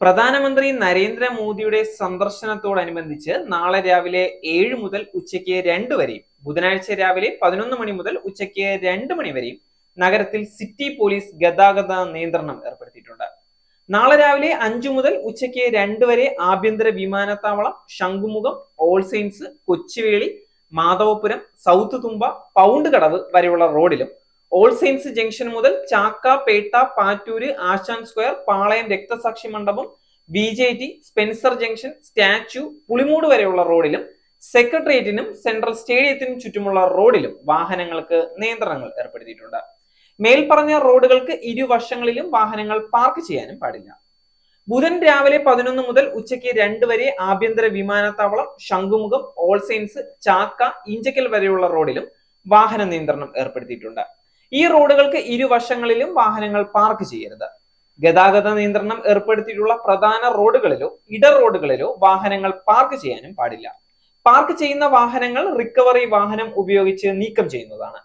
പ്രധാനമന്ത്രി നരേന്ദ്രമോദിയുടെ സന്ദർശനത്തോടനുബന്ധിച്ച് നാളെ രാവിലെ ഏഴ് മുതൽ ഉച്ചയ്ക്ക് രണ്ട് വരെയും ബുധനാഴ്ച രാവിലെ പതിനൊന്ന് മണി മുതൽ ഉച്ചയ്ക്ക് രണ്ട് മണി വരെയും നഗരത്തിൽ സിറ്റി പോലീസ് ഗതാഗത നിയന്ത്രണം ഏർപ്പെടുത്തിയിട്ടുണ്ട്. നാളെ രാവിലെ അഞ്ചു മുതൽ ഉച്ചയ്ക്ക് രണ്ട് വരെ ആഭ്യന്തര വിമാനത്താവളം Shankhumukham All Saints Kochuveli Madhavapuram south Thumba Pound Kadavu വരെയുള്ള റോഡിലും ഓൾ സെയിൻസ് ജംഗ്ഷൻ മുതൽ ചാക്ക പേട്ട പാറ്റൂര് ആശാൻ സ്ക്വയർ പാളയം രക്തസാക്ഷി മണ്ഡപം B J T Spencer junction statue Pulimoodu വരെയുള്ള റോഡിലും സെക്രട്ടേറിയറ്റിനും സെൻട്രൽ സ്റ്റേഡിയത്തിനും ചുറ്റുമുള്ള റോഡിലും വാഹനങ്ങൾക്ക് നിയന്ത്രണങ്ങൾ ഏർപ്പെടുത്തിയിട്ടുണ്ട്. മേൽപ്പറഞ്ഞ റോഡുകൾക്ക് ഇരുവശങ്ങളിലും വാഹനങ്ങൾ പാർക്ക് ചെയ്യാനും പാടില്ല. ബുധൻ രാവിലെ പതിനൊന്ന് മുതൽ ഉച്ചയ്ക്ക് രണ്ട് വരെ ആഭ്യന്തര വിമാനത്താവളം ശംഖുമുഖം ഓൾ സെയിൻസ് ചാക്ക ഇഞ്ചക്കൽ വരെയുള്ള റോഡിലും വാഹന നിയന്ത്രണം ഏർപ്പെടുത്തിയിട്ടുണ്ട്. ഈ റോഡുകൾക്ക് ഇരുവശങ്ങളിലും വാഹനങ്ങൾ പാർക്ക് ചെയ്യരുത്. ഗതാഗത നിയന്ത്രണം ഏർപ്പെടുത്തിയിട്ടുള്ള പ്രധാന റോഡുകളിലോ ഇട റോഡുകളിലോ വാഹനങ്ങൾ പാർക്ക് ചെയ്യാനും പാടില്ല. പാർക്ക് ചെയ്യുന്ന വാഹനങ്ങൾ റിക്കവറി വാഹനം ഉപയോഗിച്ച് നീക്കം ചെയ്യുന്നതാണ്.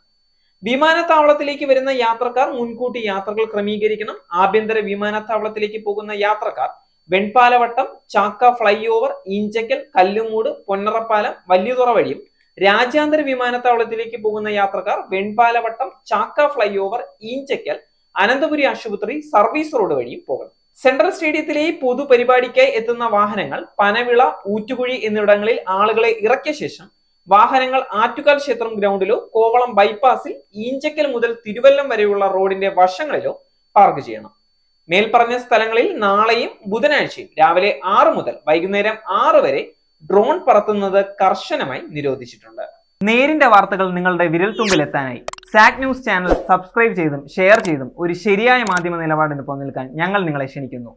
വിമാനത്താവളത്തിലേക്ക് വരുന്ന യാത്രക്കാർ മുൻകൂട്ടി യാത്രകൾ ക്രമീകരിക്കണം. ആഭ്യന്തര വിമാനത്താവളത്തിലേക്ക് പോകുന്ന യാത്രക്കാർ വെൺപാലവട്ടം ചാക്ക ഫ്ലൈ ഓവർ ഈഞ്ചക്കൽ കല്ലുമൂട് പൊന്നറപ്പാലം വലിയതുറ വഴിയും രാജ്യാന്തര വിമാനത്താവളത്തിലേക്ക് പോകുന്ന യാത്രക്കാർ വെൺപാലവട്ടം ചാക്ക ഫ്ലൈ ഓവർ ഈഞ്ചക്കൽ അനന്തപുരി ആശുപത്രി സർവീസ് റോഡ് വഴിയും പോകണം. സെൻട്രൽ സ്റ്റേഡിയത്തിലെ പൊതുപരിപാടിക്കായി എത്തുന്ന വാഹനങ്ങൾ പനവിള ഊറ്റുകുഴി എന്നിവിടങ്ങളിൽ ആളുകളെ ഇറക്കിയ ശേഷം വാഹനങ്ങൾ ആറ്റുകാൽ ക്ഷേത്രം ഗ്രൗണ്ടിലോ കോവളം ബൈപ്പാസിൽ ഈഞ്ചക്കൽ മുതൽ തിരുവല്ലം വരെയുള്ള റോഡിന്റെ വശങ്ങളിലോ പാർക്ക് ചെയ്യണം. മേൽപ്പറഞ്ഞ സ്ഥലങ്ങളിൽ നാളെയും ബുധനാഴ്ചയും രാവിലെ ആറ് മുതൽ വൈകുന്നേരം ആറ് വരെ ഡ്രോൺ പറത്തുന്നത് കർശനമായി നിരോധിച്ചിട്ടുണ്ട്. നേരിന്റെ വാർത്തകൾ നിങ്ങളുടെ വിരൽത്തുമ്പിൽ എത്താനായി സാക് ന്യൂസ് ചാനൽ സബ്സ്ക്രൈബ് ചെയ്തും ഷെയർ ചെയ്തും ഒരു ശരിയായ മാധ്യമ നിലപാടിന് നിൽക്കാൻ ഞങ്ങൾ നിങ്ങളെ ക്ഷണിക്കുന്നു.